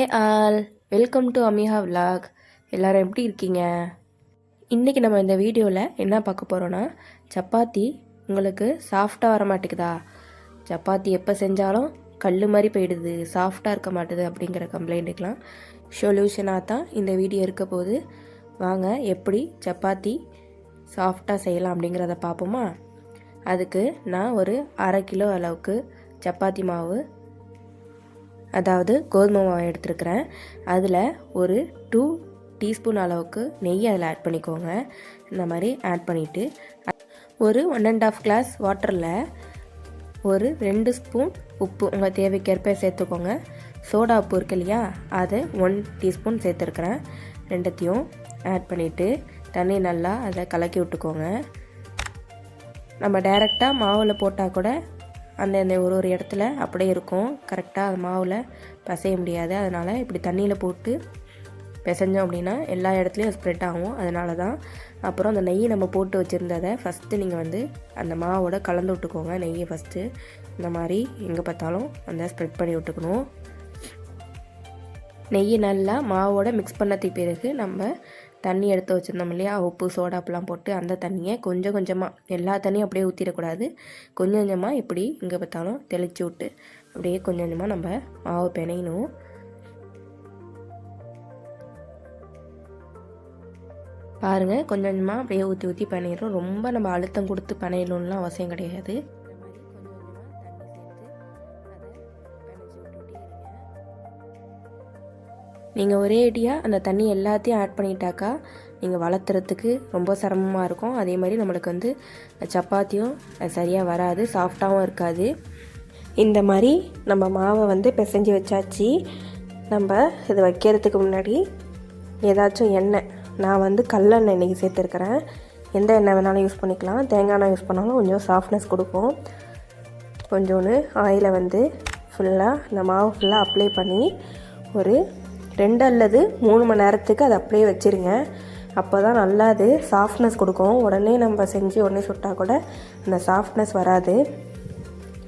Hey all welcome to Amiha vlog எல்லோரும் எப்படி இருக்கீங்க? இன்றைக்கி நம்ம இந்த வீடியோவில் என்ன பார்க்க போகிறோன்னா சப்பாத்தி உங்களுக்கு சாஃப்டாக வர மாட்டேங்குதா? சப்பாத்தி எப்போ செஞ்சாலும் கல் மாதிரி போயிடுது சாஃப்டாக இருக்க மாட்டுது அப்படிங்கிற கம்ப்ளைண்ட்டுக்கெலாம் சொல்யூஷனாக தான் இந்த வீடியோ இருக்க போது வாங்க எப்படி சப்பாத்தி சாஃப்டாக செய்யலாம் அப்படிங்கிறத பார்ப்போமா? அதுக்கு நான் ஒரு அரை கிலோ அளவுக்கு சப்பாத்தி மாவு அதாவது கோதுமை மாவு எடுத்துருக்கிறேன். அதில் ஒரு டூ டீஸ்பூன் அளவுக்கு நெய் அதில் ஆட் பண்ணிக்கோங்க. இந்த மாதிரி ஆட் பண்ணிவிட்டு ஒரு ஒன் அண்ட் ஆஃப் கிளாஸ் வாட்டரில் ஒரு ரெண்டு ஸ்பூன் உப்பு உங்கள் தேவைக்கேற்ப சேர்த்துக்கோங்க. சோடா உப்பு இருக்கு இல்லையா அது ஒன் டீஸ்பூன் சேர்த்துருக்குறேன். ரெண்டுத்தையும் ஆட் பண்ணிவிட்டு தண்ணி நல்லா அதை கலக்கி விட்டுக்கோங்க. நம்ம டைரெக்டாக மாவில் போட்டால் கூட அந்த அந்த ஒரு ஒரு இடத்துல அப்படியே இருக்கும். கரெக்டாக அது மாவில் பசைய முடியாது. அதனால் இப்படி தண்ணியில் போட்டு பிசைஞ்சோம் அப்படின்னா எல்லா இடத்துலையும் ஸ்ப்ரெட் ஆகும். அதனால தான் அப்புறம் அந்த நெய் நம்ம போட்டு வச்சுருந்ததை ஃபஸ்ட்டு நீங்கள் வந்து அந்த மாவோட கலந்து விட்டுக்கோங்க. நெய்யை ஃபஸ்ட்டு இந்த மாதிரி எங்கே பார்த்தாலும் அந்த ஸ்ப்ரெட் பண்ணி விட்டுக்கணும். நெய் நல்லா மாவோட மிக்ஸ் பண்ணதுக்கு பிறகு நம்ம தண்ணி எடுத்து வச்சுருந்தோம் இல்லையா? உப்பு சோடாப்பெலாம் போட்டு அந்த தண்ணியை கொஞ்சம் கொஞ்சமாக எல்லா தண்ணியும் அப்படியே ஊற்றிடக்கூடாது கொஞ்சம் கொஞ்சமாக இப்படி இங்கே பார்த்தாலும் தெளித்து விட்டு அப்படியே கொஞ்சம் கொஞ்சமாக நம்ம மாவு பிணையணும். பாருங்கள் கொஞ்சம் கொஞ்சமாக அப்படியே ஊற்றி ஊற்றி பிணையிடும் ரொம்ப நம்ம அழுத்தம் கொடுத்து பிணையணும்லாம் அவசியம் கிடையாது. நீங்கள் ஒரே அடியாக அந்த தண்ணி எல்லாத்தையும் ஆட் பண்ணிட்டாக்கா நீங்கள் வளர்த்துறதுக்கு ரொம்ப சிரமமாக இருக்கும். அதே மாதிரி நம்மளுக்கு வந்து சப்பாத்தியும் சரியாக வராது சாஃப்டாகவும் இருக்காது. இந்த மாதிரி நம்ம மாவை வந்து பிசைஞ்சு வச்சாச்சு. நம்ம இது வைக்கிறதுக்கு முன்னாடி ஏதாச்சும் எண்ணெய் நான் வந்து கல்லெண்ணெய் இன்றைக்கி சேர்த்துருக்கிறேன். எந்த எண்ணெய் வேணாலும் யூஸ் பண்ணிக்கலாம். தேங்காய் எண்ணெய் யூஸ் பண்ணாலும் கொஞ்சம் சாஃப்ட்னஸ் கொடுக்கும் கொஞ்சோண்டு ஆயிலை வந்து ஃபுல்லாக இந்த மாவு ஃபுல்லாக அப்ளை பண்ணி ஒரு ரெண்டு அல்லது மூணு மணி நேரத்துக்கு அதை அப்படியே வச்சுருங்க. அப்போ தான் நல்லா அது சாஃப்ட்னஸ் கொடுக்கும். உடனே நம்ம செஞ்சு உடனே சுட்டால் கூட அந்த சாஃப்ட்னஸ் வராது.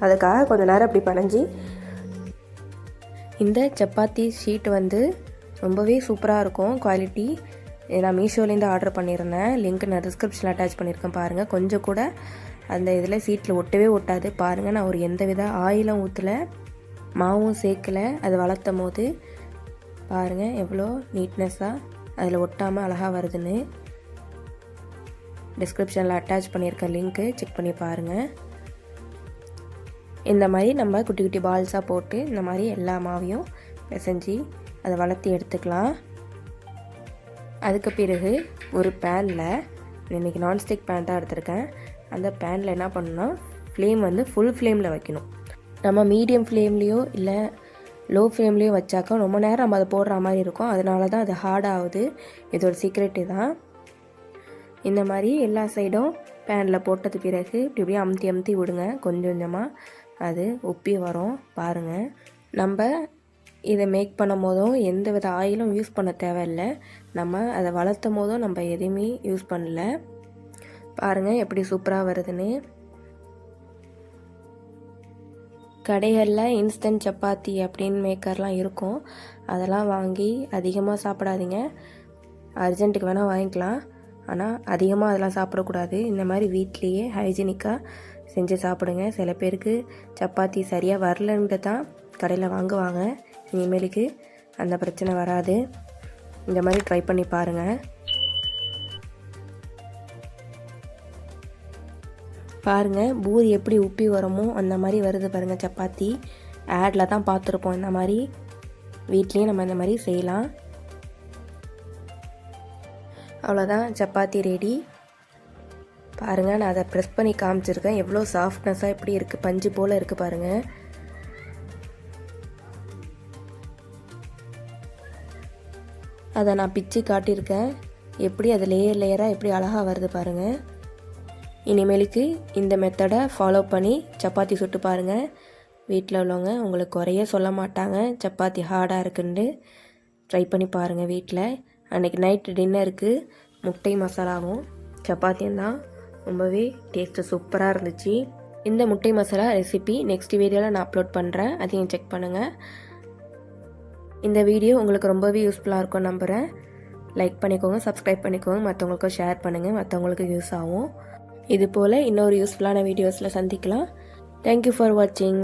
அதுக்காக கொஞ்சம் நேரம் அப்படி பனைஞ்சி இந்த சப்பாத்தி ஷீட் வந்து ரொம்பவே சூப்பராக இருக்கும். குவாலிட்டி நான் மீஷோலேருந்து ஆர்டர் பண்ணியிருந்தேன். லிங்க் நான் டிஸ்கிரிப்ஷனில் அட்டாச் பண்ணியிருக்கேன். பாருங்கள் கொஞ்சம் கூட அந்த இதில் சீட்டில் ஒட்டவே ஒட்டாது. பாருங்கள் நான் ஒரு எந்த வித ஆயிலும் ஊற்றலை மாவும் சேர்க்கலை. அது வளர்த்தும் போது பாருங்கள் எவ்வளோ நீட்னஸாக அதில் ஒட்டாமல் அழகாக வருதுன்னு. டிஸ்கிரிப்ஷனில் அட்டாச் பண்ணியிருக்க லிங்க்கு செக் பண்ணி பாருங்கள் இந்த மாதிரி நம்ம குட்டி குட்டி பால்ஸாக போட்டு இந்த மாதிரி எல்லா மாவையும் பிசைஞ்சு அதை வளர்த்தி எடுத்துக்கலாம். அதுக்கு பிறகு ஒரு பேனில் இன்றைக்கி நான்ஸ்டிக் பேன் தான் எடுத்திருக்கேன். அந்த பேனில் என்ன பண்ணணும்னா ஃப்ளேம் வந்து ஃபுல் ஃப்ளேமில் வைக்கணும். நம்ம மீடியம் ஃப்ளேம்லேயோ இல்லை லோ ஃப்ளேம்லேயும் வச்சாக்கா ரொம்ப நேரம் நம்ம அதை போடுற மாதிரி இருக்கும். அதனால தான் அது ஹார்ட் ஆகுது. இதோட சீக்ரெட்டு தான் இந்த மாதிரி எல்லா சைடும் பேனில் போட்டது பிறகு இப்படி இப்படியே அமுத்தி அமுத்தி விடுங்க. கொஞ்சம் கொஞ்சமாக அது உப்பி வரும். பாருங்கள் நம்ம இதை மேக் பண்ணும் போதும் எந்த வித ஆயிலும் யூஸ் பண்ண தேவையில்லை. நம்ம அதை வளர்த்தும் போதும் நம்ம எதையுமே யூஸ் பண்ணல. பாருங்கள் எப்படி சூப்பராக வருதுன்னு. கடைகளில் இன்ஸ்டன்ட் சப்பாத்தி அப்படின்னு மேக்கர்லாம் இருக்கும். அதெல்லாம் வாங்கி அதிகமாக சாப்பிடாதீங்க. அர்ஜென்ட்டுக்கு வேணால் வாங்கிக்கலாம். ஆனால் அதிகமாக அதெல்லாம் சாப்பிடக்கூடாது. இந்த மாதிரி வீட்லேயே ஹைஜீனிக்காக செஞ்சு சாப்பிடுங்க. சில பேருக்கு சப்பாத்தி சரியாக வரலன்ட்டு தான் கடையில் வாங்குவாங்க. இனிமேலுக்கு அந்த பிரச்சனை வராது. இந்த மாதிரி ட்ரை பண்ணி பாருங்கள் பாருங்கள் பூரி எப்படி உப்பி வரமோ அந்த மாதிரி வருது பாருங்கள் சப்பாத்தி. ஆடில் தான் பார்த்துருப்போம் இந்த மாதிரி. வீட்லேயும் நம்ம இந்த மாதிரி செய்யலாம். அவ்வளோதான் சப்பாத்தி ரெடி பாருங்கள் நான் அதை ப்ரெஸ் பண்ணி காமிச்சிருக்கேன். எவ்வளோ சாஃப்ட்னஸாக எப்படி இருக்குது பஞ்சு போல் இருக்குது பாருங்கள் அதை நான் பிச்சு காட்டியிருக்கேன். எப்படி அது லேயர் லேயராக எப்படி அழகாக வருது பாருங்கள் இனிமேலுக்கு இந்த மெத்தடை ஃபாலோ பண்ணி சப்பாத்தி சுட்டு பாருங்கள் வீட்டில் உள்ளவங்க உங்களுக்கு குறைய சொல்ல மாட்டாங்க. சப்பாத்தி ஹார்டாக இருக்குன்ட்டு ட்ரை பண்ணி பாருங்கள் வீட்டில் அன்றைக்கி நைட்டு டின்னருக்கு முட்டை மசாலாவும் சப்பாத்தியும் தான். ரொம்பவே டேஸ்ட்டு சூப்பராக இருந்துச்சு. இந்த முட்டை மசாலா ரெசிபி நெக்ஸ்ட் வீடியோவில் நான் அப்லோட் பண்ணுறேன் அதையும் செக் பண்ணுங்கள் இந்த வீடியோ உங்களுக்கு ரொம்பவே யூஸ்ஃபுல்லாக இருக்கும் நம்புகிறேன் லைக் பண்ணிக்கோங்க சப்ஸ்கிரைப் பண்ணிக்கோங்க. மற்றவங்களுக்கும் ஷேர் பண்ணுங்கள் மற்றவங்களுக்கு யூஸ் ஆகும். இது போல் இன்னொரு யூஸ்ஃபுல்லான வீடியோஸில் சந்திக்கலாம். தேங்க்யூ ஃபார் வாட்சிங்